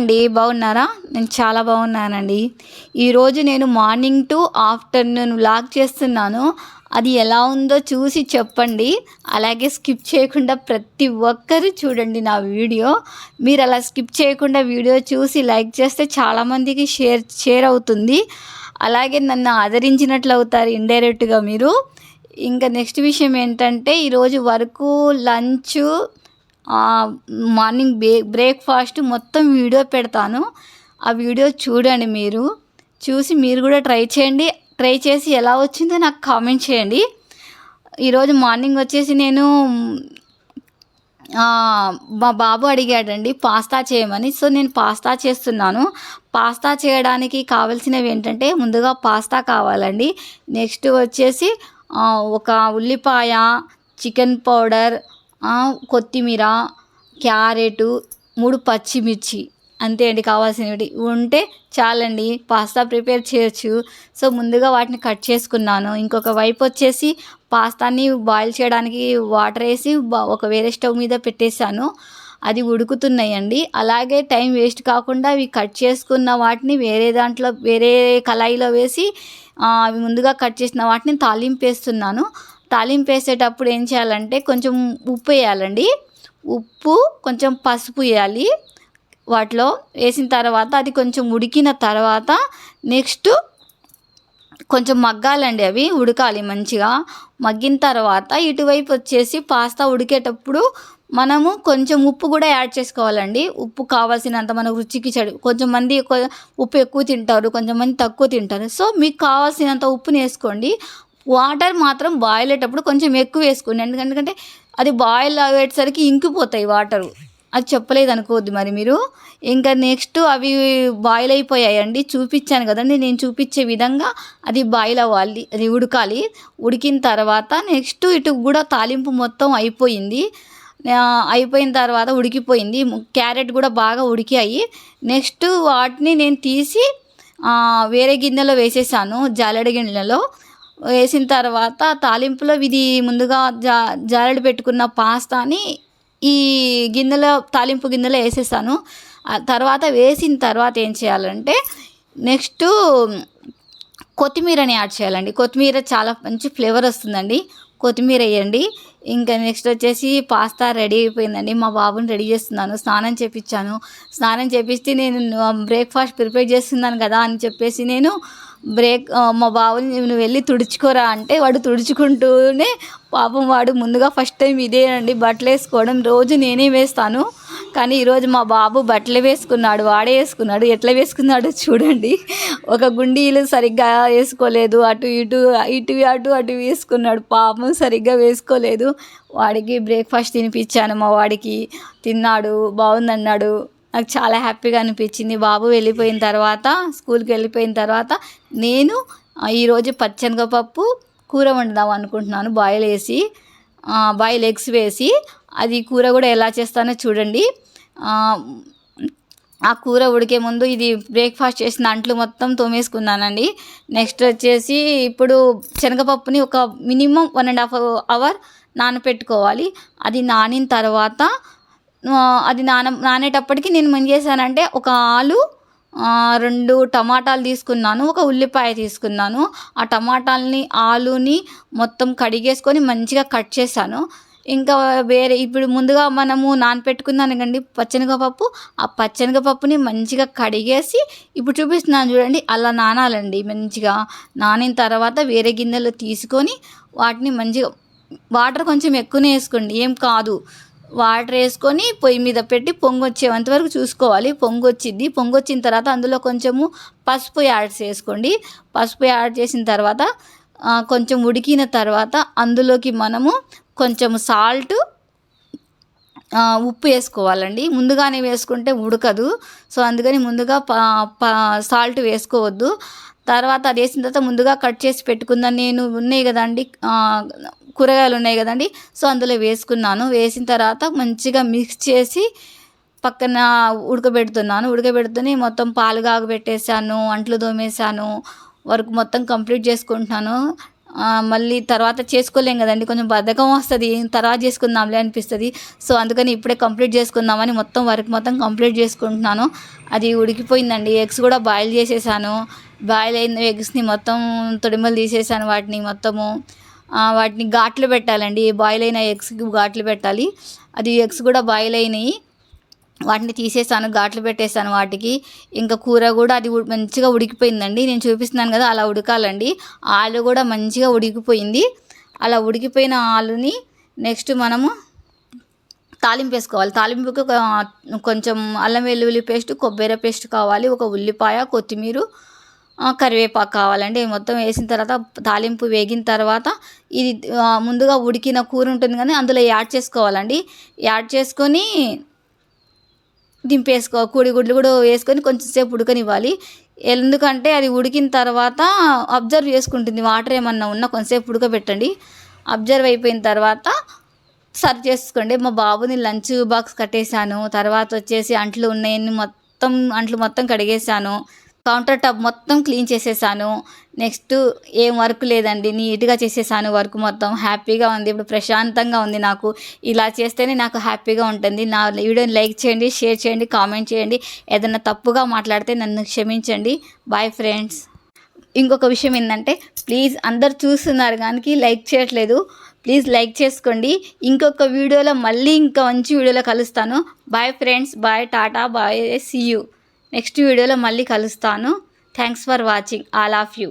అండి బాగున్నారా? నేను చాలా బాగున్నానండి. ఈరోజు నేను మార్నింగ్ టు ఆఫ్టర్నూన్ వ్లాగ్ చేస్తున్నాను. అది ఎలా ఉందో చూసి చెప్పండి. అలాగే స్కిప్ చేయకుండా ప్రతి ఒక్కరు చూడండి నా వీడియో. మీరు అలా స్కిప్ చేయకుండా వీడియో చూసి లైక్ చేస్తే చాలామందికి షేర్ షేర్ అవుతుంది. అలాగే నన్ను ఆదరించినట్లు అవుతారు ఇండైరెక్ట్గా మీరు. ఇంకా నెక్స్ట్ విషయం ఏంటంటే ఈరోజు వరకు లంచ్ మార్నింగ్ బ్రే బ్రేక్ఫాస్ట్ మొత్తం వీడియో పెడతాను. ఆ వీడియో చూడండి మీరు. చూసి మీరు కూడా ట్రై చేయండి. ట్రై చేసి ఎలా వచ్చిందో నాకు కామెంట్ చేయండి. ఈరోజు మార్నింగ్ వచ్చేసి నేను మా బాబు అడిగాడండి పాస్తా చేయమని. సో నేను పాస్తా చేస్తున్నాను. పాస్తా చేయడానికి కావాల్సినవి ఏంటంటే ముందుగా పాస్తా కావాలండి. నెక్స్ట్ వచ్చేసి ఒక ఉల్లిపాయ చికెన్ పౌడర్ కొత్తిమీర క్యారెటు మూడు పచ్చిమిర్చి అంతే అండి కావాల్సినవి. ఉంటే చాలండి. పాస్తా ప్రిపేర్ చేయొచ్చు. సో ముందుగా వాటిని కట్ చేసుకున్నాను. ఇంకొక వైపు వచ్చేసి పాస్తాని బాయిల్ చేయడానికి వాటర్ వేసి ఒక వేరే స్టవ్ మీద పెట్టేశాను. అది ఉడుకుతున్నాయండి. అలాగే టైం వేస్ట్ కాకుండా అవి కట్ చేసుకున్న వాటిని వేరే దాంట్లో వేరే కళాయిలో వేసి అవి ముందుగా కట్ చేసిన వాటిని తాలింపు వేస్తున్నాను. తాలింపు వేసేటప్పుడు ఏం చేయాలంటే కొంచెం ఉప్పు వేయాలండి. ఉప్పు కొంచెం పసుపు వేయాలి. వాటిలో వేసిన తర్వాత అది కొంచెం ఉడికిన తర్వాత నెక్స్ట్ కొంచెం మగ్గాలండి అవి ఉడకాలి మంచిగా. మగ్గిన తర్వాత ఇటువైపు వచ్చేసి పాస్తా ఉడికేటప్పుడు మనము కొంచెం ఉప్పు కూడా యాడ్ చేసుకోవాలండి. ఉప్పు కావాల్సినంత మన రుచికి చెడు కొంచెం మంది ఉప్పు ఎక్కువ తింటారు కొంచెం మంది తక్కువ తింటారు. సో మీకు కావాల్సినంత ఉప్పుని వేసుకోండి. వాటర్ మాత్రం బాయిల్ అయ్యేటప్పుడు కొంచెం ఎక్కువ వేసుకోండి. ఎందుకంటే అది బాయిల్ అయ్యేసరికి ఇంకిపోతాయి వాటరు. అది చెప్పలేదు అనుకోవద్దు మరి మీరు. ఇంకా నెక్స్ట్ అవి బాయిల్ అయిపోయాయండి. చూపించాను కదండి. నేను చూపించే విధంగా అది బాయిల్ అవ్వాలి. అది ఉడకాలి. ఉడికిన తర్వాత నెక్స్ట్ ఇటు కూడా తాలింపు మొత్తం అయిపోయింది. అయిపోయిన తర్వాత ఉడికిపోయింది. క్యారెట్ కూడా బాగా ఉడికాయి. నెక్స్ట్ వాటిని నేను తీసి వేరే గిన్నెలో వేసేసాను. జాలెడ గిన్నెలో. వేసిన తర్వాత తాలింపులో ఇది ముందుగా జా జాలడి పెట్టుకున్న పాస్తాని ఈ గిన్నెలో తాలింపు గిన్నెలో వేసేస్తాను తర్వాత వేసిన తర్వాత ఏం చేయాలంటే నెక్స్ట్ కొత్తిమీరని యాడ్ చేయాలండి. కొత్తిమీర చాలా మంచి ఫ్లేవర్ వస్తుందండి. కొత్తిమీర వేయండి. ఇంకా నెక్స్ట్ వచ్చేసి పాస్తా రెడీ అయిపోయిందండి. మా బాబుని రెడీ చేస్తున్నాను. స్నానం చేపించాను స్నానం చేపిస్తే నేను బ్రేక్ఫాస్ట్ ప్రిపేర్ చేస్తున్నాను కదా అని చెప్పేసి నేను బ్రేక్ మా బాబుని నువ్వు వెళ్ళి తుడుచుకోరా అంటే వాడు తుడుచుకుంటూనే పాపం వాడు ముందుగా ఫస్ట్ టైం ఇదేనండి బట్టలు వేసుకోవడం రోజు నేనే వేస్తాను. కానీ ఈరోజు మా బాబు బట్టలు వేసుకున్నాడు వాడే వేసుకున్నాడు. ఎట్లా వేసుకున్నాడు చూడండి. ఒక గుండీలు సరిగ్గా వేసుకోలేదు. అటు ఇటు ఇటు అటు అటు వేసుకున్నాడు. పాపం సరిగ్గా వేసుకోలేదు. వాడికి బ్రేక్ఫాస్ట్ తినిపించాను మా వాడికి. తిన్నాడు బాగుందన్నాడు. నాకు చాలా హ్యాపీగా అనిపించింది. బాబు వెళ్ళిపోయిన తర్వాత స్కూల్కి వెళ్ళిపోయిన తర్వాత నేను ఈరోజు పచ్చనగపప్పు కూర వండుదాం అనుకుంటున్నాను. బాయిల్ వేసి బాయిల్ ఎగ్స్ వేసి అది కూర కూడా ఎలా చేస్తానో చూడండి. ఆ కూర ఉడికే ముందు ఇది బ్రేక్ఫాస్ట్ చేసిన అంట్లు మొత్తం తోమేసుకున్నానండి. నెక్స్ట్ వచ్చేసి ఇప్పుడు శనగపప్పుని ఒక minimum one and half hour నానపెట్టుకోవాలి. అది నానిన తర్వాత అది నాన నానేటప్పటికి నేను ఏం చేశానంటే ఒక ఆలు రెండు టమాటాలు తీసుకున్నాను ఒక ఉల్లిపాయ తీసుకున్నాను. ఆ టమాటాలని ఆలుని మొత్తం కడిగేసుకొని మంచిగా కట్ చేశాను. ఇంకా వేరే ఇప్పుడు ముందుగా మనము నానపెట్టుకున్నాను కండి పచ్చనగపప్పు. ఆ పచ్చనగపప్పుని మంచిగా కడిగేసి ఇప్పుడు చూపిస్తున్నాను చూడండి అలా నానాలండి మంచిగా. నానిన తర్వాత వేరే గిన్నెలో తీసుకొని వాటిని మంచిగా వాటర్ కొంచెం ఎక్కువనే వేసుకోండి ఏం కాదు. వాటర్ వేసుకొని పొయ్యి మీద పెట్టి పొంగు వచ్చేంత వరకు చూసుకోవాలి. పొంగు వచ్చింది పొంగు వచ్చిన తర్వాత అందులో కొంచెము పసుపు యాడ్ చేసుకోండి పసుపు యాడ్ చేసిన తర్వాత కొంచెం ఉడికిన తర్వాత అందులోకి మనము కొంచెం సాల్ట్ ఉప్పు వేసుకోవాలండి. ముందుగానే వేసుకుంటే ఉడకదు. సో అందుకని ముందుగా సాల్ట్ వేసుకోవద్దు. తర్వాత అది వేసిన తర్వాత ముందుగా కట్ చేసి పెట్టుకుందాం నేను ఉన్నాయి కదండి కూరగాయలు ఉన్నాయి కదండి సో అందులో వేసుకున్నాను. వేసిన తర్వాత మంచిగా మిక్స్ చేసి పక్కన ఉడకబెడుతున్నాను. ఉడకబెడుతూనే మొత్తం పాలు కాగబెట్టేశాను అంట్లు దోమేశాను వర్క్ మొత్తం కంప్లీట్ చేసుకుంటున్నాను. మళ్ళీ తర్వాత చేసుకోలేం కదండి. కొంచెం బద్ధకం వస్తుంది. తర్వాత చేసుకుందాంలే అనిపిస్తుంది. సో అందుకని ఇప్పుడే కంప్లీట్ చేసుకుందామని మొత్తం వర్క్ మొత్తం కంప్లీట్ చేసుకుంటున్నాను. అది ఉడికిపోయిందండి. ఎగ్స్ కూడా బాయిల్ చేసేసాను. బాయిల్ అయిన ఎగ్స్ని మొత్తం తొడిమలు తీసేసాను వాటిని మొత్తము. వాటిని ఘాట్లు పెట్టాలండి. బాయిల్ అయిన ఎగ్స్కి ఘాట్లు పెట్టాలి. అది ఎగ్స్ కూడా బాయిల్ అయినాయి. వాటిని తీసేసాను ఘాట్లు పెట్టేసాను వాటికి. ఇంకా కూర కూడా అది మంచిగా ఉడికిపోయిందండి. నేను చూపిస్తున్నాను కదా అలా ఉడకాలండి. ఆలు కూడా మంచిగా ఉడికిపోయింది. అలా ఉడికిపోయిన ఆలుని నెక్స్ట్ మనము తాలింపు వేసుకోవాలి. తాలింపుకి కొంచెం అల్లం వెల్లుల్లి పేస్ట్ కొబ్బరి పేస్ట్ కావాలి ఒక ఉల్లిపాయ కొత్తిమీర కరివేపాకు కావాలండి. మొత్తం వేసిన తర్వాత తాలింపు వేగిన తర్వాత ఇది ముందుగా ఉడికిన కూర ఉంటుంది కానీ అందులో యాడ్ చేసుకోవాలండి. యాడ్ చేసుకొని దింపేసుకో కోడిగుడ్లు కూడా వేసుకొని కొంచెం సేపు ఉడకనివ్వాలి. ఎందుకంటే అది ఉడికిన తర్వాత అబ్జర్వ్ చేసుకుంటుంది వాటర్ ఏమన్నా ఉన్నా కొంచెంసేపు ఉడకబెట్టండి. అబ్జర్వ్ అయిపోయిన తర్వాత సర్వ్ చేసుకోండి. మా బాబుని లంచ్ బాక్స్ కట్టేశాను. తర్వాత వచ్చేసి అంట్లు ఉన్నాయని మొత్తం అంట్లు మొత్తం కడిగేశాను. కౌంటర్ టాప్ మొత్తం క్లీన్ చేసేసాను. నెక్స్ట్ ఏం వర్క్ లేదండి. నీట్గా చేసేసాను వర్క్ మొత్తం. హ్యాపీగా ఉంది. ఇప్పుడు ప్రశాంతంగా ఉంది నాకు. ఇలా చేస్తేనే నాకు హ్యాపీగా ఉంటుంది. నా వీడియోని లైక్ చేయండి షేర్ చేయండి కామెంట్ చేయండి. ఏదైనా తప్పుగా మాట్లాడితే నన్ను క్షమించండి. Bye friends. ఇంకొక విషయం ఏంటంటే ప్లీజ్ అందరు చూస్తున్నారు కానీ లైక్ చేయట్లేదు. ప్లీజ్ లైక్ చేసుకోండి. ఇంకొక వీడియోలో మళ్ళీ ఇంకా మంచి వీడియోలో కలుస్తాను. Bye friends. Bye Tata bye see you. Next వీడియోలో మళ్ళీ కలుస్తాను. Thanks for watching all of you